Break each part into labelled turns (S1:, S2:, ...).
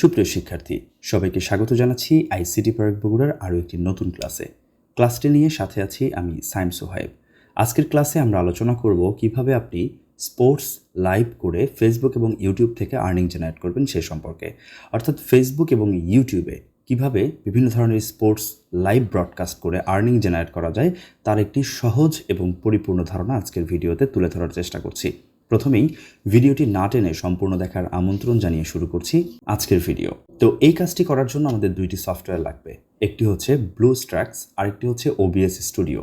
S1: সুপ্রিয় শিক্ষার্থী, সবাইকে স্বাগত জানাচ্ছি আইসিটি পার্ক বগুড়ার আরও একটি নতুন ক্লাসে। ক্লাসটি নিয়ে সাথে আছি আমি সাইম সোহাইব আজকের ক্লাসে আমরা আলোচনা করব কীভাবে আপনি স্পোর্টস লাইভ করে ফেসবুক এবং ইউটিউব থেকে আর্নিং জেনারেট করবেন সে সম্পর্কে। অর্থাৎ ফেসবুক এবং ইউটিউবে কীভাবে বিভিন্ন ধরনের স্পোর্টস লাইভ ব্রডকাস্ট করে আর্নিং জেনারেট করা যায়, তার একটি সহজ এবং পরিপূর্ণ ধারণা আজকের ভিডিওতে তুলে ধরার চেষ্টা করছি। প্রথমেই ভিডিওটি না টেনে সম্পূর্ণ দেখার আমন্ত্রণ জানিয়ে শুরু করছি আজকের ভিডিও। তো এই কাজটি করার জন্য আমাদের দুইটি সফটওয়্যার লাগবে। একটি হচ্ছে ব্লু স্ট্র্যাক্স আরেকটি হচ্ছে ওবিএস স্টুডিও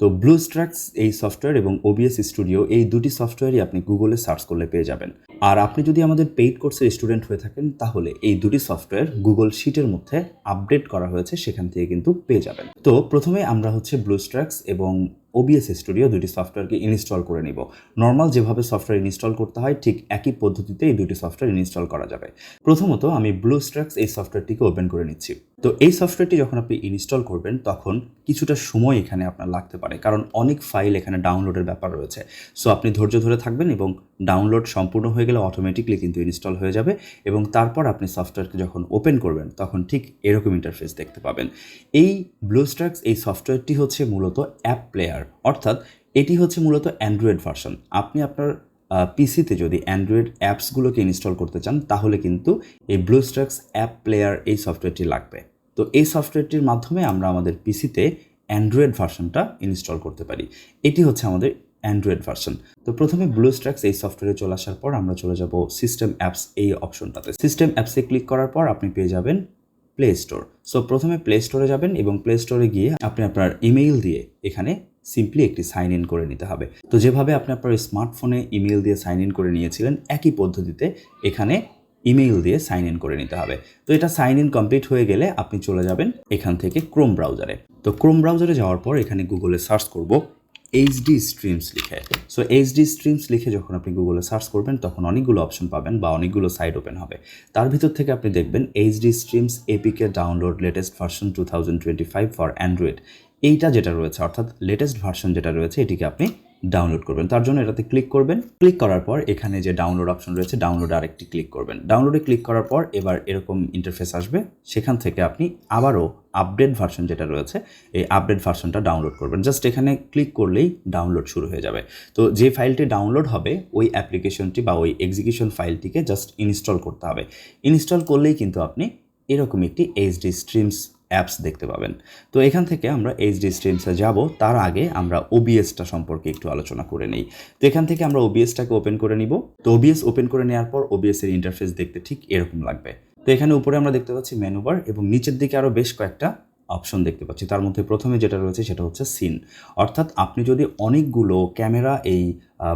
S1: তো ব্লু স্ট্র্যাক্স এই সফটওয়্যার এবং ওবিএস স্টুডিও এই দুটি সফটওয়্যারই আপনি গুগলে সার্চ করলে পেয়ে যাবেন। আর আপনি যদি আমাদের পেইড কোর্সের স্টুডেন্ট হয়ে থাকেন, তাহলে এই দুটি সফটওয়্যার গুগল শিটের মধ্যে আপডেট করা হয়েছে, সেখান থেকে কিন্তু পেয়ে যাবেন। তো প্রথমে আমরা হচ্ছে ব্লু স্ট্র্যাক্স এবং ওবিএস স্টুডিও দুটি সফটওয়্যারকে ইনস্টল করে নিব। নর্মাল যেভাবে সফটওয়্যার ইনস্টল করতে হয়, ঠিক একই পদ্ধতিতে এই দুটি সফটওয়্যার ইনস্টল করা যাবে। প্রথমত আমি ব্লু স্ট্রাক্স এই সফটওয়্যারটিকে ওপেন করে নিচ্ছি। তো এই সফটওয়্যারটি যখন আপনি ইনস্টল করবেন, তখন কিছুটা সময় এখানে আপনার লাগতে পারে, কারণ অনেক ফাইল এখানে ডাউনলোডের ব্যাপার রয়েছে। সো আপনি ধৈর্য ধরে থাকবেন এবং ডাউনলোড সম্পূর্ণ হয়ে গেলে অটোমেটিকলি কিন্তু ইনস্টল হয়ে যাবে এবং তারপর আপনি সফটওয়্যারকে যখন ওপেন করবেন, তখন ঠিক এরকম ইন্টারফেস দেখতে পাবেন। এই ব্লুস্ট্রাক্স এই সফটওয়্যারটি হচ্ছে মূলত অ্যাপ প্লেয়ার অর্থাৎ এটি হচ্ছে মূলত অ্যান্ড্রয়েড ভার্সন আপনি আপনার পিসিতে যদি অ্যান্ড্রয়েড অ্যাপসগুলোকে ইনস্টল করতে চান, তাহলে কিন্তু এই ব্লুস্ট্রাক্স অ্যাপ প্লেয়ার এই সফটওয়্যারটি লাগবে। তো এই সফটওয়্যারটির মাধ্যমে আমরা আমাদের পিসিতে অ্যান্ড্রয়েড ভার্সনটা ইনস্টল করতে পারি। এটি হচ্ছে আমাদের অ্যান্ড্রয়েড ভার্সন তো প্রথমে ব্লুস্ট্রাক্স এই সফটওয়্যারে চলে আসার পর আমরা চলে যাব সিস্টেম অ্যাপস এই অপশনটাতে সিস্টেম অ্যাপসে ক্লিক করার পর আপনি পেয়ে যাবেন প্লে স্টোর সো প্রথমে প্লে স্টোরে যাবেন এবং প্লে স্টোরে গিয়ে আপনি আপনার ইমেইল দিয়ে এখানে সিম্পলি একটি সাইন ইন করে নিতে হবে। তো যেভাবে আপনি আপনার স্মার্টফোনে ইমেল দিয়ে সাইন ইন করে নিয়েছিলেন, একই পদ্ধতিতে এখানে ইমেইল দিয়ে সাইন ইন করে নিতে হবে। তো এটা সাইন ইন কমপ্লিট হয়ে গেলে আপনি চলে যাবেন এখান থেকে ক্রোম ব্রাউজারে তো ক্রোম ব্রাউজারে যাওয়ার পর এখানে গুগলে সার্চ করব এইচডি স্ট্রিমস লিখে। সো এইচডি স্ট্রিমস লিখে যখন আপনি গুগলে সার্চ করবেন, তখন অনেকগুলো অপশন পাবেন বা অনেকগুলো সাইট ওপেন হবে। তার ভিতর থেকে আপনি দেখবেন HD streams APK download latest version two thousand twenty five for Android এইটা যেটা রয়েছে, অর্থাৎ লেটেস্ট ভার্সন যেটা রয়েছে, এটিকে আপনি ডাউনলোড করবেন। তার জন্য এটাতে ক্লিক করবেন। ক্লিক করার পর এখানে যে ডাউনলোড অপশন রয়েছে ডাউনলোড আরেকটি ক্লিক করবেন। ডাউনলোডে ক্লিক করার পর এবার এরকম ইন্টারফেস আসবে। সেখান থেকে আপনি আবারও আপডেট ভার্সন যেটা রয়েছে, এই আপডেট ভার্সনটা ডাউনলোড করবেন। জাস্ট এখানে ক্লিক করলেই ডাউনলোড শুরু হয়ে যাবে। তো যে ফাইলটি ডাউনলোড হবে, ওই অ্যাপ্লিকেশনটি বা ওই এক্সিকিউশন ফাইলটিকে জাস্ট ইনস্টল করতে হবে। ইনস্টল করলেই কিন্তু আপনি এরকম একটি এইচডি স্ট্রিমস অ্যাপস দেখতে পাবেন। তো এখান থেকে আমরা এইচডি স্ট্রিমসে যাব। তার আগে আমরা ওবিএসটা সম্পর্কে একটু আলোচনা করে নিই। তো এখান থেকে আমরা ওবিএসটাকে ওপেন করে নিব। তো ওবিএস ওপেন করে নেওয়ার পর ওবিএসের ইন্টারফেস দেখতে ঠিক এরকম লাগবে। তো এখানে উপরে আমরা দেখতে পাচ্ছি মেনুবার এবং নিচের দিকে আরও বেশ কয়েকটা অপশন দেখতে পাচ্ছি। তার মধ্যে প্রথমে যেটা রয়েছে সেটা হচ্ছে সিন অর্থাৎ আপনি যদি অনেকগুলো ক্যামেরা এই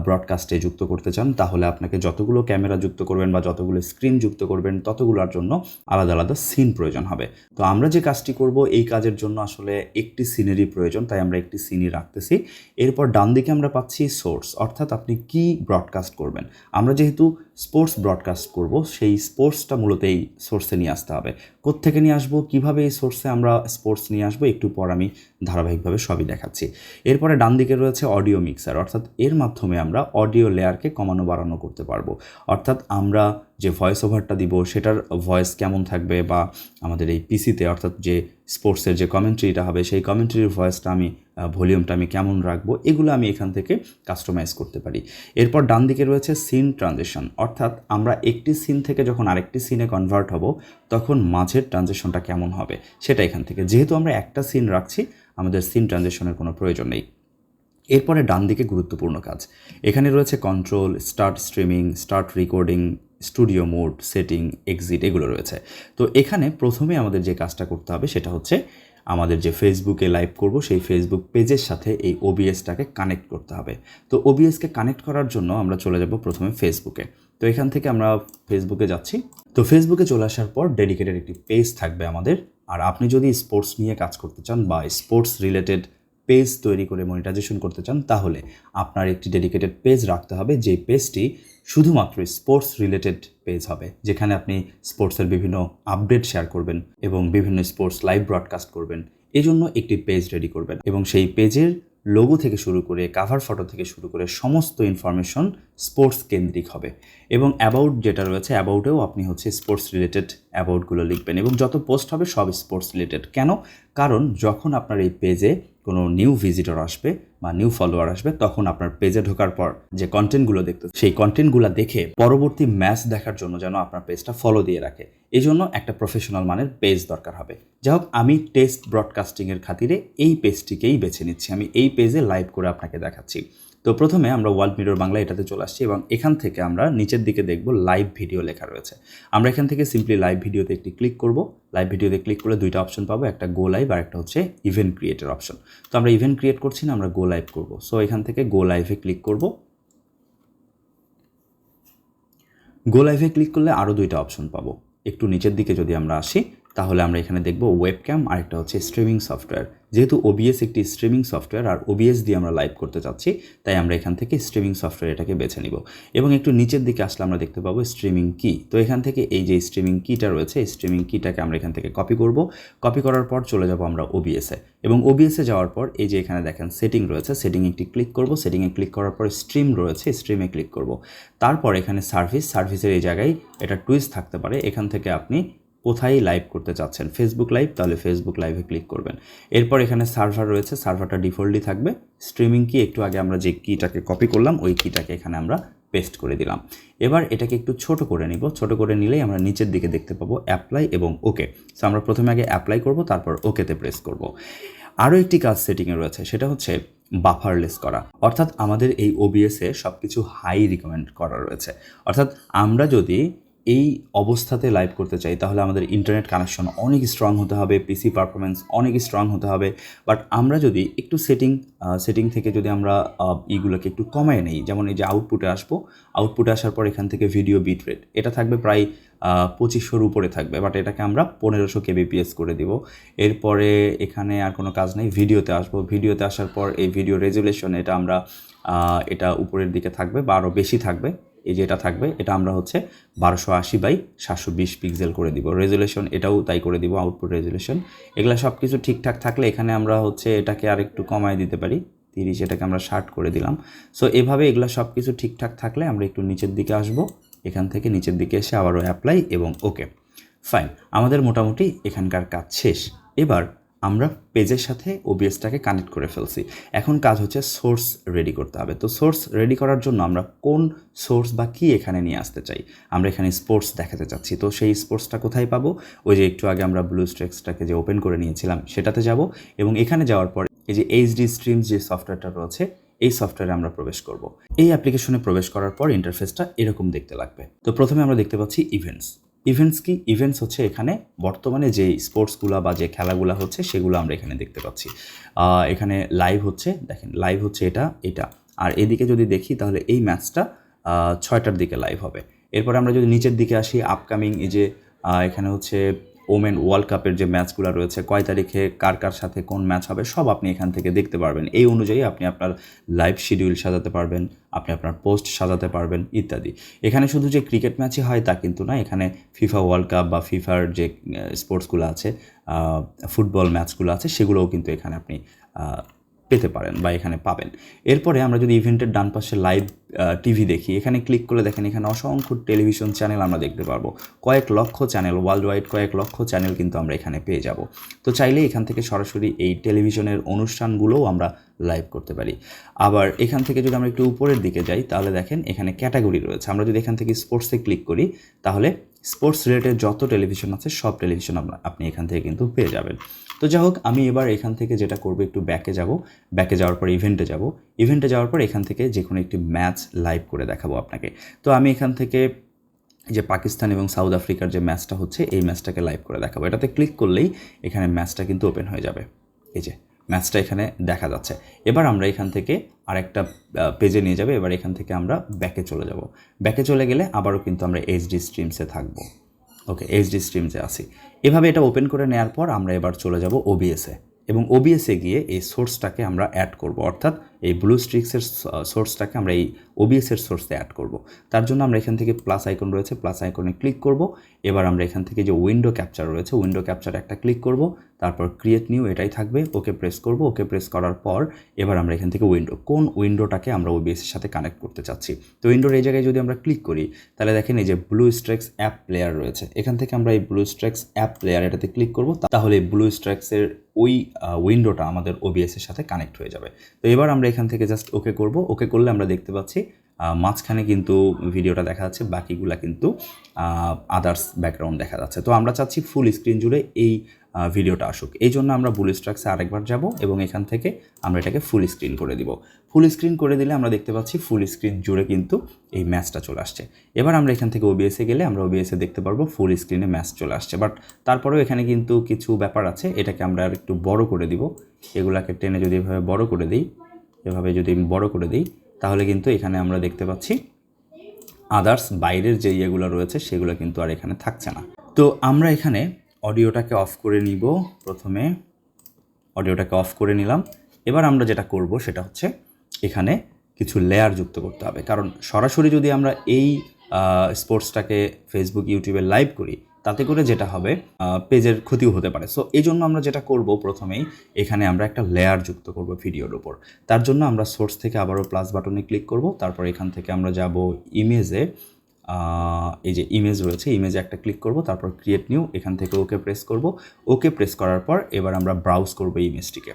S1: ব্রডকাস্টে যুক্ত করতে চান, তাহলে আপনাকে যতগুলো ক্যামেরা যুক্ত করবেন বা যতগুলো স্ক্রিন যুক্ত করবেন, ততগুলোর জন্য আলাদা আলাদা সিন প্রয়োজন হবে। তো আমরা যে কাজটি করব, এই কাজের জন্য আসলে একটি সিনেরই প্রয়োজন, তাই আমরা একটি সিনই রাখতেছি। এরপর ডান দিকে আমরা পাচ্ছি সোর্স অর্থাৎ আপনি কি ব্রডকাস্ট করবেন। আমরা যেহেতু স্পোর্টস ব্রডকাস্ট করব, সেই স্পোর্টসটা মূলত এই সোর্সে নিয়ে আসতে হবে। কোত্থেকে নিয়ে আসব, কীভাবে এই সোর্সে আমরা স্পোর্টস নিয়ে আসব, একটু পর আমি ধারাবাহিকভাবে সবই দেখাচ্ছি। এরপরে ডান দিকে রয়েছে অডিও মিক্সার অর্থাৎ এর মাধ্যমে আমরা অডিও লেয়ারকে কমানো বাড়ানো করতে পারব। অর্থাৎ আমরা যে ভয়েস ওভারটা দিব, সেটার ভয়েস কেমন থাকবে বা আমাদের এই পিসিতে অর্থাৎ যে স্পোর্টসের যে কমেন্ট্রিটা হবে, সেই কমেন্ট্রির ভয়েসটা আমি ভলিউমটা আমি কেমন রাখব, এগুলো আমি এখান থেকে কাস্টমাইজ করতে পারি। এরপর ডান দিকে রয়েছে সিন ট্রানজেকশন অর্থাৎ আমরা একটি সিন থেকে যখন আরেকটি সিনে কনভার্ট হব, তখন মাঝের ট্রানজেকশনটা কেমন হবে, সেটা এখান থেকে। যেহেতু আমরা একটা সিন রাখছি, আমাদের সিন ট্রানজেকশনের কোনো প্রয়োজন নেই। এরপরে ডান দিকে গুরুত্বপূর্ণ কাজ, এখানে রয়েছে control start streaming start recording studio mode setting exit এগুলো রয়েছে। তো এখানে প্রথমে আমাদের যে কাজটা করতে হবে, সেটা হচ্ছে আমাদের যে ফেসবুকে লাইভ করব, সেই ফেসবুক পেজের সাথে এই ওবিএসটাকে কানেক্ট করতে হবে। তো ওবিএসকে কানেক্ট করার জন্য আমরা চলে যাব প্রথমে ফেসবুকে তো এখান থেকে আমরা ফেসবুকে যাচ্ছি। তো ফেসবুকে চলে আসার পর ডেডিকেটেড একটি পেজ থাকবে আমাদের। আর আপনি যদি স্পোর্টস নিয়ে কাজ করতে চান বা স্পোর্টস রিলেটেড পেজ তৈরি করে মনিটাইজেশন করতে চান, তাহলে আপনার একটি ডেডিকেটেড পেজ রাখতে হবে যে পেজটি শুধুমাত্র স্পোর্টস রিলেটেড পেজ হবে, যেখানে আপনি স্পোর্টসের বিভিন্ন আপডেট শেয়ার করবেন এবং বিভিন্ন স্পোর্টস লাইভ ব্রডকাস্ট করবেন। এই জন্য একটি পেজ রেডি করবেন এবং সেই পেজের লোগো থেকে শুরু করে কাভার ফটো থেকে শুরু করে, সমস্ত ইনফরমেশন স্পোর্টস কেন্দ্রিক হবে। এবং অ্যাবাউট যেটা রয়েছে অ্যাবাউটেও আপনি হচ্ছে স্পোর্টস রিলেটেড অ্যাবাউটগুলো লিখবেন এবং যত পোস্ট হবে সব স্পোর্টস রিলেটেড কেন? কারণ যখন আপনার এই পেজে কোনো নিউ ভিজিটর আসবে বা নিউ ফলোয়ার আসবে, তখন আপনার পেজে ঢোকার পর যে কন্টেন্টগুলো দেখতে, সেই কন্টেন্টগুলো দেখে পরবর্তী ম্যাচ দেখার জন্য যেন আপনার পেজটা ফলো দিয়ে রাখে। এই জন্য একটা প্রফেশনাল মানের পেজ দরকার হবে। যাই হোক, আমি টেস্ট ব্রডকাস্টিংয়ের খাতিরে এই পেজটিকেই বেছে নিচ্ছি। আমি এই পেজে লাইভ করে আপনাকে দেখাচ্ছি। তো প্রথমে আমরা ওয়ার্ল্ড মিরর বাংলা এটাতে চলে আসছি এবং এখান থেকে আমরা নিচের দিকে দেখব লাইভ ভিডিও লেখা রয়েছে। আমরা এখান থেকে সিম্পলি লাইভ ভিডিওতে একটি ক্লিক করব। লাইভ ভিডিওতে ক্লিক করলে দুইটা অপশন পাবো, একটা গো লাইভ আর একটা হচ্ছে ইভেন্ট ক্রিয়েটের অপশন। তো আমরা ইভেন্ট ক্রিয়েট করছি না, আমরা গো লাইভ করব। সো এখান থেকে গো লাইভে ক্লিক করব। গো লাইভে ক্লিক করলে আরও দুইটা অপশন পাবো। একটু নিচের দিকে যদি আমরা আসি তাহলে আমরা এখানে দেখব ওয়েবক্যাম আর একটা হচ্ছে স্ট্রিমিং সফটওয়্যার যেহেতু ওবিএস একটি স্ট্রিমিং সফটওয়্যার আর ওবিএস দিয়ে আমরা লাইভ করতে চাচ্ছি, তাই আমরা এখান থেকে স্ট্রিমিং সফটওয়্যার এটাকে বেছে নিব। এবং একটু নিচের দিকে আসলে আমরা দেখতে পাবো স্ট্রিমিং কি তো এখান থেকে এই যে স্ট্রিমিং কিটা রয়েছে, এই স্ট্রিমিং কিটাকে আমরা এখান থেকে কপি করব। কপি করার পর চলে যাব আমরা ওবিএসে এবং ওবিএসে যাওয়ার পর এই যে এখানে দেখেন সেটিং রয়েছে সেটিং একটি ক্লিক করব। সেটিংয়ে ক্লিক করার পর স্ট্রিম রয়েছে স্ট্রিমে ক্লিক করব। তারপর এখানে সার্ভিস সার্ভিসের এই জায়গায় এটা টুইস্ট থাকতে পারে। এখান থেকে আপনি কোথায় লাইভ করতে চাচ্ছেন? ফেসবুক লাইভ তাহলে ফেসবুক লাইভে ক্লিক করবেন। এরপর এখানে সার্ভার রয়েছে সার্ভারটা ডিফল্টলি থাকবে। স্ট্রিমিং কি একটু আগে আমরা যে কিটাকে কপি করলাম, ওই কিটাকে এখানে আমরা পেস্ট করে দিলাম। এবার এটাকে একটু ছোট করে নিব। ছোট করে নিলেই আমরা নিচের দিকে দেখতে পাবো অ্যাপ্লাই এবং ওকে সো আমরা প্রথমে আগে অ্যাপ্লাই করব, তারপর ওকেতে প্রেস করব। আরও একটি কাজ সেটিংয়ে রয়েছে, সেটা হচ্ছে বাফারলেস করা। অর্থাৎ আমাদের এই ওবিএসে সব কিছু হাই রিকমেন্ড করা রয়েছে। অর্থাৎ আমরা যদি এই অবস্থাতে লাইভ করতে চাই, তাহলে আমাদের ইন্টারনেট কানেকশন অনেক স্ট্রং হতে হবে পিসি পারফরমেন্স অনেক স্ট্রং হতে হবে। বাট আমরা যদি একটু সেটিং সেটিং থেকে যদি আমরা ইগুলোকে একটু কমায় নেই, যেমন এই যে আউটপুটে আসব আউটপুটে আসার পর এখান থেকে ভিডিও বিট রেট এটা থাকবে প্রায় পঁচিশশোর উপরে থাকবে বাট এটাকে আমরা পনেরোশো কেবিপিএস করে দিব। এরপরে এখানে আর কোনো কাজ নেই ভিডিওতে আসব ভিডিওতে আসার পর এই ভিডিও রেজুলেশন এটা আমরা এটা উপরের দিকে থাকবে বা আরও বেশি থাকবে। এই যে এটা থাকবে, এটা আমরা হচ্ছে বারোশো আশি বাই সাতশো বিশ পিক্সেল করে দিব। রেজুলেশন এটাও তাই করে দিব আউটপুট রেজুলেশন এগুলো সব কিছু ঠিকঠাক থাকলে এখানে আমরা হচ্ছে এটাকে আর একটু কমায় দিতে পারি। তিরিশ এটাকে আমরা ষাট করে দিলাম। সো এভাবে এগুলো সব কিছু ঠিকঠাক থাকলে আমরা একটু নিচের দিকে আসব। এখান থেকে নিচের দিকে এসে আবারও অ্যাপ্লাই এবং ওকে ফাইন আমাদের মোটামুটি এখানকার কাজ শেষ। এবার আমরা পেজের সাথে ওবিএসটাকে কানেক্ট করে ফেলছি। এখন কাজ হচ্ছে সোর্স রেডি করতে হবে। তো সোর্স রেডি করার জন্য আমরা কোন সোর্স বা কী এখানে নিয়ে আসতে চাই? আমরা এখানে স্পোর্টস দেখাতে চাচ্ছি। তো সেই স্পোর্টসটা কোথায় পাবো? ওই যে একটু আগে আমরা ব্লু স্ট্রেক্সটাকে যে ওপেন করে নিয়েছিলাম, সেটাতে যাব এবং এখানে যাওয়ার পর এই যে এইচডি স্ট্রিমস যে সফটওয়্যারটা রয়েছে, এই সফটওয়্যারে আমরা প্রবেশ করব। এই অ্যাপ্লিকেশনে প্রবেশ করার পর ইন্টারফেসটা এরকম দেখতে লাগবে। তো প্রথমে আমরা দেখতে পাচ্ছি ইভেন্টস ইভেন্টস কি? ইভেন্টস হচ্ছে এখানে বর্তমানে যে স্পোর্টসগুলো বা যে খেলাগুলো হচ্ছে সেগুলো আমরা এখানে দেখতে পাচ্ছি। এখানে লাইভ হচ্ছে, দেখেন লাইভ হচ্ছে এটা এটা। আর এদিকে যদি দেখি তাহলে এই ম্যাচটা ছয়টার দিকে লাইভ হবে। এরপর আমরা যদি নিচের দিকে আসি আপকামিং এই যে এখানে হচ্ছে ওমেন ওয়ার্ল্ড কাপের যে ম্যাচগুলো রয়েছে, কয় তারিখে কার কার সাথে কোন ম্যাচ হবে, সব আপনি এখান থেকে দেখতে পারবেন। এই অনুযায়ী আপনি আপনার লাইভ শিডিউল সাজাতে পারবেন, আপনি আপনার পোস্ট সাজাতে পারবেন, ইত্যাদি। এখানে শুধু যে ক্রিকেট ম্যাচই হয় তা কিন্তু না এখানে ফিফা ওয়ার্ল্ড কাপ বা ফিফার যে স্পোর্টসগুলো আছে ফুটবল ম্যাচগুলো আছে, সেগুলোও কিন্তু এখানে আপনি পেতে পারেন বা এখানে পাবেন। এরপরে আমরা যদি ইভেন্টের ডান পাশে লাইভ টিভি দেখি, এখানে ক্লিক করলে দেখেন এখানে অসংখ্য টেলিভিশন চ্যানেল আমরা দেখতে পারব। কয়েক লক্ষ চ্যানেল ওয়ার্ল্ড ওয়াইড কয়েক লক্ষ চ্যানেল কিন্তু আমরা এখানে পেয়ে যাব। তো চাইলে এখান থেকে সরাসরি এই টেলিভিশনের অনুষ্ঠানগুলোও আমরা লাইভ করতে পারি। আবার এখান থেকে যদি আমরা একটু উপরের দিকে যাই, তাহলে দেখেন এখানে ক্যাটাগরি রয়েছে। আমরা যদি এখান থেকে স্পোর্টসে ক্লিক করি, তাহলে স্পোর্টস রিলেটেড যত টেলিভিশন আছে, সব টেলিভিশন আপনি এখান থেকে কিন্তু পেয়ে যাবেন। তো যাই হোক আমি এবার এখান থেকে যেটা করব, একটু ব্যাকে যাব। ব্যাকে যাওয়ার পর ইভেন্টে যাব। ইভেন্টে যাওয়ার পর এখান থেকে যে কোনো একটি ম্যাচ লাইভ করে দেখাবো আপনাকে। তো আমি এখান থেকে যে পাকিস্তান এবং সাউথ আফ্রিকার যে ম্যাচটা হচ্ছে, এই ম্যাচটাকে লাইভ করে দেখাবো। এটাতে ক্লিক করলেই এখানে ম্যাচটা কিন্তু ওপেন হয়ে যাবে। এই যে। ম্যাচটা এখানে দেখা যাচ্ছে। এবার আমরা এখান থেকে আরেকটা পেজে নিয়ে যাবে। এবার এখান থেকে আমরা ব্যাকে চলে যাব। ব্যাকে চলে গেলে আবারও কিন্তু আমরা এইচডি স্ট্রিমসে থাকব। ওকে এইচডি স্ট্রিমসে আসি এভাবে এটা ওপেন করে নেওয়ার পর আমরা এবার চলে যাব ওবিএসে এবং ওবিএসে গিয়ে এই সোর্সটাকে আমরা অ্যাড করব। অর্থাৎ এই ব্লু স্ট্রিক্সের সোর্সটাকে আমরা এই ওবিএসের সোর্সে অ্যাড করব। তার জন্য আমরা এখান থেকে প্লাস আইকন রয়েছে প্লাস আইকনে ক্লিক করব। এবার আমরা এখান থেকে যে উইন্ডো ক্যাপচার রয়েছে উইন্ডো ক্যাপচার একটা ক্লিক করব। তারপর ক্রিয়েট নিউ এটাই থাকবে, ওকে প্রেস করব। ওকে প্রেস করার পর এবার আমরা এখান থেকে উইন্ডো কোন উইন্ডোটাকে আমরা ওবিএসের সাথে কানেক্ট করতে চাচ্ছি? তো উইন্ডোর এই জায়গায় যদি আমরা ক্লিক করি, তাহলে দেখেন এই যে ব্লু স্ট্রেক্স অ্যাপ প্লেয়ার রয়েছে। এখান থেকে আমরা এই ব্লু স্ট্রেক্স অ্যাপ প্লেয়ার এটাতে ক্লিক করব। তাহলে এই ব্লু স্ট্রেক্সের ওই উইন্ডোটা আমাদের ওবিএসের সাথে কানেক্ট হয়ে যাবে। তো এবার আমরা এখান থেকে জাস্ট ওকে করব। ওকে করলে আমরা দেখতে পাচ্ছি মাঝখানে কিন্তু ভিডিওটা দেখা যাচ্ছে, বাকিগুলা কিন্তু আদার্স ব্যাকগ্রাউন্ড দেখা যাচ্ছে। তো আমরা চাচ্ছি ফুল স্ক্রিন জুড়ে এই ভিডিওটা আসুক। এই জন্য আমরা বুল স্ট্রাক্সে আরেকবার যাব এবং এখান থেকে আমরা এটাকে ফুল স্ক্রিন করে দিব। ফুল স্ক্রিন করে দিলে আমরা দেখতে পাচ্ছি ফুল স্ক্রিন জুড়ে কিন্তু এই ম্যাচটা চলে আসছে। এবার আমরা এখান থেকে ওবিএসে গেলে আমরা ওবিএসে দেখতে পারব ফুল স্ক্রিনে ম্যাচ চলে আসছে। বাট তারপরেও এখানে কিন্তু কিছু ব্যাপার আছে, এটাকে আমরা আর একটু বড় করে দিব। এগুলাকে টেনে যদি এভাবে বড় করে দিই, এভাবে যদি বড় করে দিই, তাহলে কিন্তু এখানে আমরা দেখতে পাচ্ছি আদার্স বাইরের যে ইয়েগুলো রয়েছে, সেগুলো কিন্তু আর এখানে থাকছে না। তো আমরা এখানে অডিওটাকে অফ করে নিব প্রথমে। অডিওটাকে অফ করে নিলাম। এবার আমরা যেটা করব সেটা হচ্ছে এখানে কিছু লেয়ার যুক্ত করতে হবে। কারণ সরাসরি যদি আমরা এই স্পোর্টসটাকে ফেসবুক ইউটিউবে লাইভ করি, তাতে করে যেটা হবে পেজের ক্ষতিও হতে পারে। সো এই জন্য আমরা যেটা করব প্রথমেই, এখানে আমরা একটা লেয়ার যুক্ত করব ভিডিওর উপর। তার জন্য আমরা সোর্স থেকে আবারও প্লাস বাটনে ক্লিক করব। তারপর এখান থেকে আমরা যাব ইমেজে এই যে ইমেজ রয়েছে ইমেজে একটা ক্লিক করব, তারপর ক্রিয়েট নিউ এখান থেকে ওকে প্রেস করব। ওকে প্রেস করার পর এবার আমরা ব্রাউজ করব ইমেজটিকে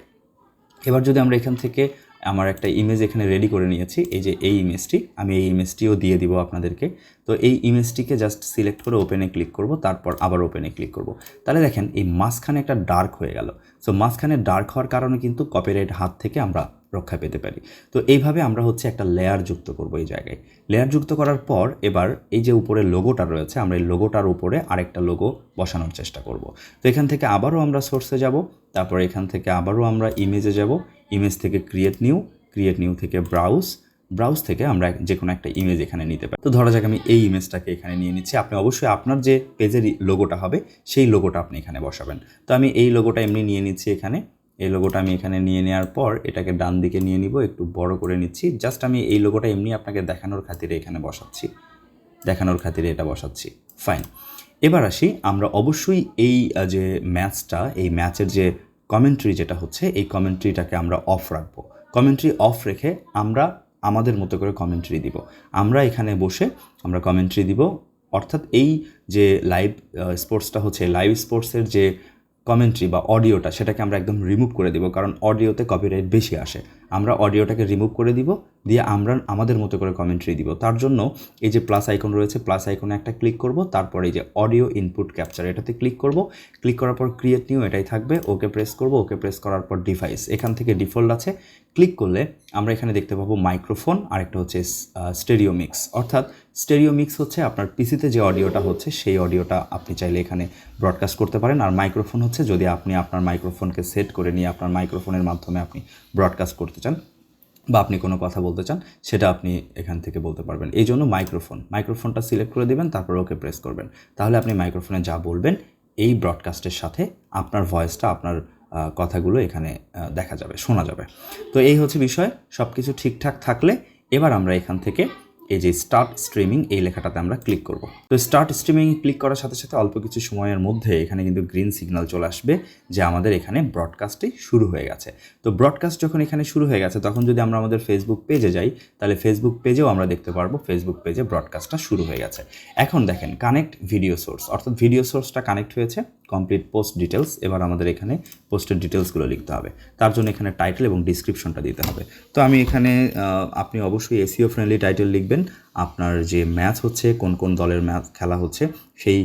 S1: এবার যদি আমরা এখান থেকে আমার একটা ইমেজ এখানে রেডি করে নিয়েছি, এই যে এই ইমেজটি আমি এই ইমেজটিও দিয়ে দিব আপনাদেরকে। তো এই ইমেজটিকে জাস্ট সিলেক্ট করে ওপেনে ক্লিক করব, তারপর আবার ওপেনে ক্লিক করব। তাহলে দেখেন, এই মাঝখানে একটা ডার্ক হয়ে গেল। সো মাঝখানে ডার্ক হওয়ার কারণে কিন্তু কপিরাইট হাত থেকে আমরা রক্ষা পেতে পারি। তো এইভাবে আমরা হচ্ছে একটা লেয়ার যুক্ত করব এই জায়গায়। লেয়ার যুক্ত করার পর এবার এই যে উপরে লোগোটা রয়েছে, আমরা এই লোগোটার উপরে আরেকটা লোগো বসানোর চেষ্টা করব। তো এখান থেকে আবারও আমরা সোর্সে যাব, তারপর এখান থেকে আবারও আমরা ইমেজে যাব ইমেজ থেকে ক্রিয়েট নিউ ক্রিয়েট নিউ থেকে ব্রাউজ ব্রাউজ থেকে আমরা যে কোনো একটা ইমেজ এখানে নিতে পারি। তো ধরা যাক আমি এই ইমেজটাকে এখানে নিয়ে নিচ্ছি। আপনি অবশ্যই আপনার যে পেজের লোগোটা হবে, সেই লোগোটা আপনি এখানে বসাবেন। তো আমি এই লোগোটা এমনি নিয়ে নিচ্ছি এখানে। এই লোগোটা আমি এখানে নিয়ে নেওয়ার পর এটাকে ডান দিকে নিয়ে নিব, একটু বড় করে নিচ্ছি। জাস্ট আমি এই লোগোটা এমনি আপনাকে দেখানোর খাতিরে এখানে বসাচ্ছি। দেখানোর খাতিরে এটা বসাচ্ছি। ফাইন এবার আসি, আমরা অবশ্যই এই যে ম্যাচটা, এই ম্যাচের যে কমেন্ট্রি যেটা হচ্ছে, এই কমেন্ট্রিটাকে আমরা অফ রাখব। কমেন্ট্রি অফ রেখে আমরা আমাদের মতো করে কমেন্ট্রি দিব। আমরা এখানে বসে আমরা কমেন্ট্রি দিব। অর্থাৎ এই যে লাইভ স্পোর্টসটা হচ্ছে লাইভ স্পোর্টসের যে কমেন্ট্রি বা অডিওটা সেটাকে আমরা একদম রিমুভ করে দিব কারণ অডিওতে কপিরাইট বেশি আসে। আমরা অডিওটাকে রিমুভ করে দিব, দিয়ে আমরা আমাদের মতো করে কমেন্ট্রি দিব। তার জন্য এই যে প্লাস আইকন রয়েছে প্লাস আইকনে একটা ক্লিক করব, তারপরে এই যে অডিও ইনপুট ক্যাপচার এটাতে ক্লিক করব। ক্লিক করার পর ক্রিয়েট নিউ এটাই থাকবে ওকে প্রেস করব ওকে প্রেস করার পর ডিভাইস এখান থেকে ডিফল্ট আছে। ক্লিক করলে আমরা এখানে দেখতে পাবো মাইক্রোফোন আর একটা হচ্ছে স্টেরিও মিক্স অর্থাৎ স্টেরিও মিক্স হচ্ছে আপনার পিসিতে যে অডিওটা হচ্ছে, সেই অডিওটা আপনি চাইলে এখানে ব্রডকাস্ট করতে পারেন। আর মাইক্রোফোন হচ্ছে যদি আপনি আপনার মাইক্রোফোনকে সেট করে নিয়ে আপনার মাইক্রোফোনের মাধ্যমে আপনি ব্রডকাস্ট করতে চান বা আপনি কোনো কথা বলতে চান, সেটা আপনি এখান থেকে বলতে পারবেন। এই জন্য মাইক্রোফোন মাইক্রোফোনটা সিলেক্ট করে দেবেন, তারপর ওকে প্রেস করবেন। তাহলে আপনি মাইক্রোফোনে যা বলবেন, এই ব্রডকাস্টের সাথে আপনার ভয়েসটা আপনার কথাগুলো এখানে দেখা যাবে, শোনা যাবে। তো এই হচ্ছে বিষয় সব কিছু ঠিকঠাক থাকলে এবার আমরা এখান থেকে এই যে স্টার্ট স্ট্রিমিং এই লেখাটাতে আমরা ক্লিক করব। তো স্টার্ট স্ট্রিমিং ক্লিক করার সাথে সাথে অল্প কিছু সময়ের মধ্যে এখানে কিন্তু গ্রিন সিগন্যাল চলে আসবে যে আমাদের এখানে ব্রডকাস্টটি শুরু হয়ে গেছে। তো ব্রডকাস্ট যখন এখানে শুরু হয়ে গেছে, তখন যদি আমরা আমাদের ফেসবুক পেজে যাই, তাহলে ফেসবুক পেজেও আমরা দেখতে পারব ফেসবুক পেজে ব্রডকাস্টটা শুরু হয়ে গেছে। এখন দেখেন কানেক্ট ভিডিও সোর্স অর্থাৎ ভিডিও সোর্সটা কানেক্ট হয়েছে। কমপ্লিট পোস্ট ডিটেলস এবার আমাদের এখানে পোস্টের ডিটেলসগুলো লিখতে হবে। তার জন্য এখানে টাইটেল এবং ডিসক্রিপশনটা দিতে হবে। তো আমি এখানে আপনি অবশ্যই এসিও ফ্রেন্ডলি টাইটেল লিখবেন। আপনার যে ম্যাচ হচ্ছে, কোন কোন দলের ম্যাচ খেলা হচ্ছে, সেই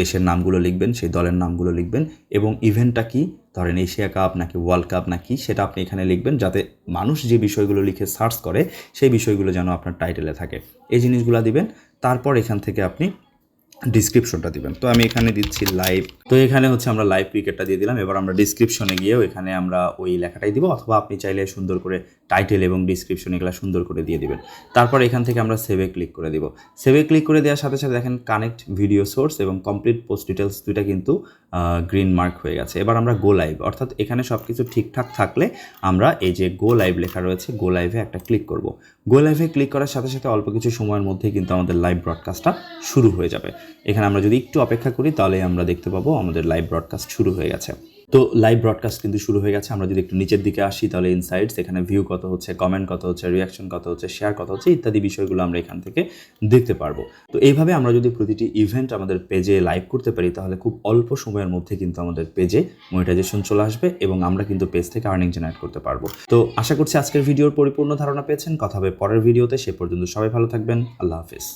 S1: দেশের নামগুলো লিখবেন, সেই দলের নামগুলো লিখবেন। এবং ইভেন্টটা কি? ধরেন এশিয়া কাপ নাকি ওয়ার্ল্ড কাপ নাকি? সেটা আপনি এখানে লিখবেন, যাতে মানুষ যে বিষয়গুলো লিখে সার্চ করে, সেই বিষয়গুলো যেন আপনার টাইটেলে থাকে। এই জিনিসগুলো দিবেন। তারপর এখান থেকে আপনি ডিসক্রিপশনটা দিবেন। তো আমি এখানে দিচ্ছি লাইভ তো এখানে হচ্ছে আমরা লাইভ ক্রিকেটটা দিয়ে দিলাম। এবার আমরা ডিসক্রিপশনে গিয়েও এখানে আমরা ওই লেখাটাই দিব। অথবা আপনি চাইলে সুন্দর করে টাইটেল এবং ডিসক্রিপশন এগুলো সুন্দর করে দিয়ে দিবেন। তারপর এখান থেকে আমরা সেভে ক্লিক করে দিব। সেভে ক্লিক করে দেওয়ার সাথে সাথে দেখেন কানেক্ট ভিডিও সোর্স এবং কমপ্লিট পোস্ট ডিটেলস দুইটা কিন্তু গ্রিন মার্ক হয়ে গেছে। এবার আমরা গো লাইভ অর্থাৎ এখানে সব কিছু ঠিকঠাক থাকলে আমরা এই যে গো লাইভ লেখা রয়েছে গো লাইভে একটা ক্লিক করব। গো লাইভে ক্লিক করার সাথে সাথে অল্প কিছু সময়ের মধ্যেই কিন্তু আমাদের লাইভ ব্রডকাস্টটা শুরু হয়ে যাবে। এখানে আমরা যদি একটু অপেক্ষা করি তাহলে আমরা দেখতে পাবো আমাদের লাইভ ব্রডকাস্ট শুরু হয়ে গেছে। তো লাইভ ব্রডকাস্ট কিন্তু শুরু হয়ে গেছে, আমরা যদি একটু নিচের দিকে আসি তাহলে ইনসাইটস এখানে ভিউ কত হচ্ছে কমেন্ট কত হচ্ছে রিয়াকশন কত হচ্ছে শেয়ার কত হচ্ছে, ইত্যাদি বিষয়গুলো আমরা এখান থেকে দেখতে পারব। তো এইভাবে আমরা যদি প্রতিটি ইভেন্ট আমাদের পেজে লাইভ করতে পারি, তাহলে খুব অল্প সময়ের মধ্যে কিন্তু আমাদের পেজে মনিটাইজেশন চলে আসবে এবং আমরা কিন্তু পেজ থেকে আর্নিং জেনারেট করতে পারব। তো আশা করছি আজকের ভিডিওর পরিপূর্ণ ধারণা পেয়েছেন। কথা হবে পরের ভিডিওতে সে পর্যন্ত সবাই ভালো থাকবেন। আল্লাহ হাফিজ।